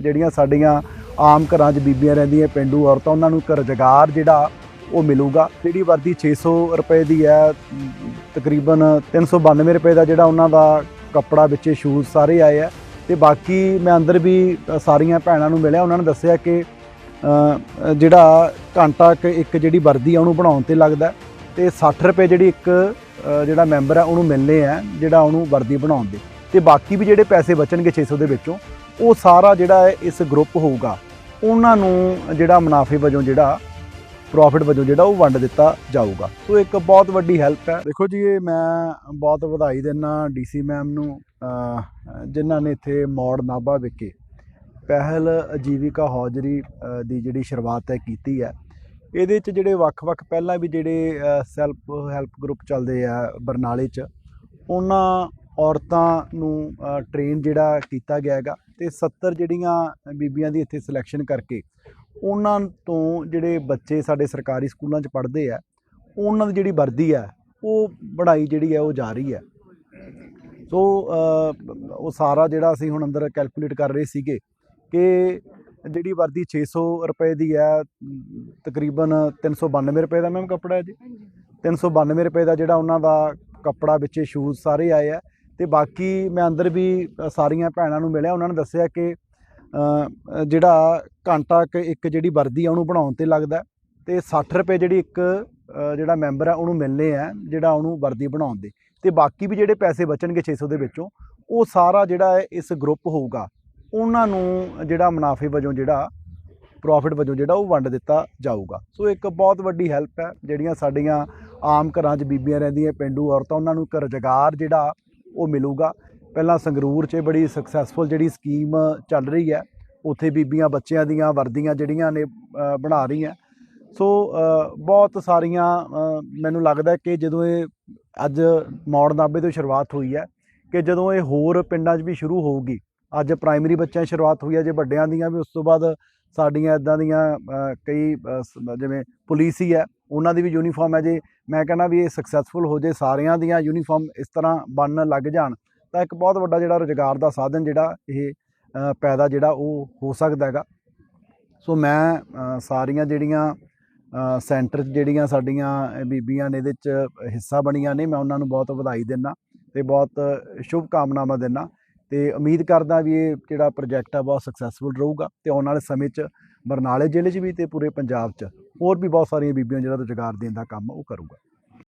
ਜਿਹੜੀਆਂ ਸਾਡੀਆਂ ਆਮ ਘਰਾਂ 'ਚ ਬੀਬੀਆਂ ਰਹਿੰਦੀਆਂ ਪਿੰਡੂ ਔਰਤਾਂ ਉਹਨਾਂ ਨੂੰ ਇੱਕ ਰੁਜ਼ਗਾਰ ਜਿਹੜਾ ਉਹ ਮਿਲੂਗਾ। ਜਿਹੜੀ ਵਰਦੀ 600 ਰੁਪਏ ਦੀ ਹੈ ਅਮ, ਤਕਰੀਬਨ 392 ਰੁਪਏ ਦਾ ਜਿਹੜਾ ਉਹਨਾਂ ਦਾ ਕੱਪੜਾ ਵਿੱਚੇ ਸ਼ੂਜ਼ ਸਾਰੇ ਆਏ ਆ। ਤੇ ਬਾਕੀ ਮੈਂ ਅੰਦਰ ਵੀ ਸਾਰੀਆਂ ਭੈਣਾਂ ਨੂੰ ਮਿਲਿਆ ਉਹਨਾਂ ਨੇ ਦੱਸਿਆ ਕਿ ਜਿਹੜਾ ਘੰਟਾ ਕੁ ਇੱਕ ਜਿਹੜੀ ਵਰਦੀ ਆ ਉਹਨੂੰ ਬਣਾਉਣ ਤੇ ਲੱਗਦਾ ਹੈ। ਤੇ 60 ਰੁਪਏ ਜਿਹੜੀ ਇੱਕ ਜਿਹੜਾ ਮੈਂਬਰ ਆ ਉਹਨੂੰ ਮਿਲਨੇ ਆ ਜਿਹੜਾ ਉਹਨੂੰ ਵਰਦੀ ਬਣਾਉਣ ਦੇ। ਤੇ ਬਾਕੀ ਵੀ ਜਿਹੜੇ ਪੈਸੇ ਬਚਣਗੇ 600 ਦੇ ਵਿੱਚੋਂ ਉਹ ਸਾਰਾ ਜਿਹੜਾ ਇਸ ਗਰੁੱਪ ਹੋਊਗਾ, ਉਹਨਾਂ ਨੂੰ ਜਿਹੜਾ ਮੁਨਾਫੇ ਵਜੋਂ ਜਿਹੜਾ ਪ੍ਰੋਫਿਟ ਵਜੋਂ ਜਿਹੜਾ ਉਹ ਵੰਡ ਦਿੱਤਾ ਜਾਊਗਾ। ਸੋ ਇੱਕ ਬਹੁਤ ਵੱਡੀ ਹੈਲਪ ਹੈ। ਦੇਖੋ ਜੀ, ਇਹ ਮੈਂ ਬਹੁਤ ਵਧਾਈ ਦਿੰਦਾ ਡੀਸੀ ਮੈਮ ਨੂੰ ਜਿਨ੍ਹਾਂ ਨੇ ਇੱਥੇ ਮੌੜ ਨਾਭਾ ਵਿਖੇ ਪਹਿਲ ਅਜੀਵਿਕਾ ਹੌਜਰੀ ਦੀ ਜਿਹੜੀ ਸ਼ੁਰੂਆਤ ਹੈ ਕੀਤੀ ਹੈ। ਇਹਦੇ ਚ ਜਿਹੜੇ ਵੱਖ-ਵੱਖ ਪਹਿਲਾਂ ਵੀ ਜਿਹੜੇ ਸੈਲਫ ਹੈਲਪ ਗਰੁੱਪ ਚੱਲਦੇ ਆ ਬਰਨਾਲੇ ਚ, ਉਹਨਾਂ ਔਰਤਾਂ ਨੂੰ ਟ੍ਰੇਨ ਜਿਹੜਾ ਕੀਤਾ ਗਿਆ ਹੈਗਾ। ਤੇ 70 ਜਿਹੜੀਆਂ ਬੀਬੀਆਂ ਦੀ ਇੱਥੇ ਸਿਲੈਕਸ਼ਨ ਕਰਕੇ ਉਹਨਾਂ ਤੋਂ ਜਿਹੜੇ ਬੱਚੇ ਸਾਡੇ ਸਰਕਾਰੀ ਸਕੂਲਾਂ 'ਚ ਪੜ੍ਹਦੇ ਆ ਉਹਨਾਂ ਦੀ ਜਿਹੜੀ ਵਰਦੀ ਹੈ ਉਹ ਬਣਾਈ ਜਿਹੜੀ ਹੈ ਉਹ ਜਾ ਰਹੀ ਹੈ ਸੋ ਉਹ ਸਾਰਾ ਜਿਹੜਾ ਅਸੀਂ ਹੁਣ ਅੰਦਰ ਕੈਲਕੂਲੇਟ ਕਰ ਰਹੇ ਸੀਗੇ ਕਿ ਜਿਹੜੀ ਵਰਦੀ 600 ਰੁਪਏ ਦੀ ਹੈ ਤਕਰੀਬਨ 392 ਰੁਪਏ ਦਾ ਮੈਮ ਕੱਪੜਾ ਹੈ ਜੀ? 392 ਰੁਪਏ ਦਾ ਜਿਹੜਾ ਉਹਨਾਂ ਦਾ ਕੱਪੜਾ ਵਿੱਚੇ ਸ਼ੂਜ਼ ਸਾਰੇ ਆਏ ਆ ਤੇ ਬਾਕੀ ਮੈਂ ਅੰਦਰ ਵੀ ਸਾਰੀਆਂ ਭੈਣਾਂ ਨੂੰ ਮਿਲਿਆ, ਉਹਨਾਂ ਨੇ ਦੱਸਿਆ ਕਿ ਜਿਹੜਾ ਘੰਟਾ ਕੁ, ਇੱਕ ਜਿਹੜੀ ਵਰਦੀ ਆ, ਉਹਨੂੰ ਬਣਾਉਣ ਤੇ ਲੱਗਦਾ ਹੈ ਤੇ 60 ਰੁਪਏ ਜਿਹੜੀ ਇੱਕ ਜਿਹੜਾ ਮੈਂਬਰ ਆ, ਉਹਨੂੰ ਮਿਲਨੇ ਆ, ਜਿਹੜਾ ਉਹਨੂੰ ਵਰਦੀ ਬਣਾਉਣ ਦੇ। ਤੇ ਬਾਕੀ ਵੀ ਜਿਹੜੇ ਪੈਸੇ ਬਚਣਗੇ 600 ਦੇ ਵਿੱਚੋਂ, ਉਹ ਸਾਰਾ ਜਿਹੜਾ ਹੈ, ਇਸ ਗਰੁੱਪ ਹੋਊਗਾ। ਉਹਨਾਂ ਨੂੰ ਜਿਹੜਾ ਮੁਨਾਫੇ ਵਜੋਂ ਜਿਹੜਾ, ਪ੍ਰੋਫਿਟ ਵਜੋਂ ਜਿਹੜਾ, ਉਹ ਵੰਡ ਦਿੱਤਾ ਜਾਊਗਾ। ਸੋ ਇੱਕ ਬਹੁਤ ਵੱਡੀ ਹੈਲਪ ਹੈ, ਜਿਹੜੀਆਂ ਸਾਡੀਆਂ ਆਮ ਘਰਾਂ 'ਚ ਬੀਬੀਆਂ ਰਹਿੰਦੀਆਂ, ਪਿੰਡੂ ਔਰਤਾਂ, ਉਹਨਾਂ ਨੂੰ ਇੱਕ ਰੁਜ਼ਗਾਰ ਜਿਹੜਾ ਉਹ ਮਿਲੂਗਾ। ਪਹਿਲਾਂ ਸੰਗਰੂਰ 'ਚ ਬੜੀ ਸਕਸੈਸਫੁਲ ਜਿਹੜੀ ਸਕੀਮ ਚੱਲ ਰਹੀ ਹੈ, ਉੱਥੇ ਬੀਬੀਆਂ ਬੱਚਿਆਂ ਦੀਆਂ, ਵਰਦੀਆਂ ਜਿਹੜੀਆਂ ਨੇ ਬਣਾ ਰਹੀਆਂ। ਸੋ ਬਹੁਤ ਸਾਰੀਆਂ ਮੈਨੂੰ ਲੱਗਦਾ ਕਿ ਜਦੋਂ ਇਹ ਅੱਜ ਮੌੜ ਨਾਭੇ ਤੋਂ ਸ਼ੁਰੂਆਤ ਹੋਈ ਹੈ ਕਿ ਜਦੋਂ ਇਹ ਹੋਰ ਪਿੰਡਾਂ 'ਚ ਵੀ ਸ਼ੁਰੂ ਹੋਊਗੀ, ਅੱਜ ਪ੍ਰਾਇਮਰੀ ਬੱਚਿਆਂ 'ਚ ਸ਼ੁਰੂਆਤ ਹੋਈ ਹੈ, ਜੇ ਵੱਡਿਆਂ ਦੀਆਂ ਵੀ, ਉਸ ਤੋਂ ਬਾਅਦ ਸਾਡੀਆਂ ਇਦਾਂ ਦੀਆਂ ਕਈ ਜਿਵੇਂ ਪੁਲਿਸ ਹੀ ਹੈ ਉਹਨਾਂ ਦੀ ਵੀ ਯੂਨੀਫਾਰਮ ਹੈ ਜੇ। ਮੈਂ ਕਹਿੰਦਾ ਵੀ ਇਹ ਸਕਸੈਸਫੁਲ ਹੋ ਜੇ, ਸਾਰਿਆਂ ਦੀਆਂ ਯੂਨੀਫਾਰਮ ਇਸ ਤਰ੍ਹਾਂ ਬਣਨ ਲੱਗ ਜਾਣ, ਤਾਂ ਇੱਕ ਬਹੁਤ ਵੱਡਾ ਜਿਹੜਾ ਰੁਜ਼ਗਾਰ ਦਾ ਸਾਧਨ ਜਿਹੜਾ ਇਹ ਪੈਦਾ ਜਿਹੜਾ ਉਹ ਹੋ ਸਕਦਾ ਹੈਗਾ। ਸੋ ਮੈਂ ਸਾਰੀਆਂ ਜਿਹੜੀਆਂ ਸੈਂਟਰ 'ਚ ਜਿਹੜੀਆਂ ਸਾਡੀਆਂ ਬੀਬੀਆਂ ਨੇ ਇਹਦੇ 'ਚ ਹਿੱਸਾ ਬਣੀਆਂ ਨੇ, ਮੈਂ ਉਹਨਾਂ ਨੂੰ ਬਹੁਤ ਵਧਾਈ ਦਿੰਦਾ ਤੇ ਬਹੁਤ ਸ਼ੁਭ ਕਾਮਨਾਵਾਂ ਦਿੰਦਾ ਤੇ ਉਮੀਦ ਕਰਦਾ ਵੀ ਇਹ ਜਿਹੜਾ ਪ੍ਰੋਜੈਕਟ ਆ ਬਹੁਤ ਸਕਸੈਸਫੁਲ ਰਹੂਗਾ ਤੇ ਆਉਣ ਵਾਲੇ ਸਮੇਂ 'ਚ ਬਰਨਾਲੇ ਜ਼ਿਲ੍ਹੇ 'ਚ ਵੀ ਤੇ ਪੂਰੇ ਪੰਜਾਬ 'ਚ ਹੋਰ ਵੀ ਬਹੁਤ ਸਾਰੀਆਂ ਬੀਬੀਆਂ ਜਿਹੜਾ ਰੁਜ਼ਗਾਰ ਦੇਣ ਦਾ ਕੰਮ ਉਹ ਕਰੂਗਾ।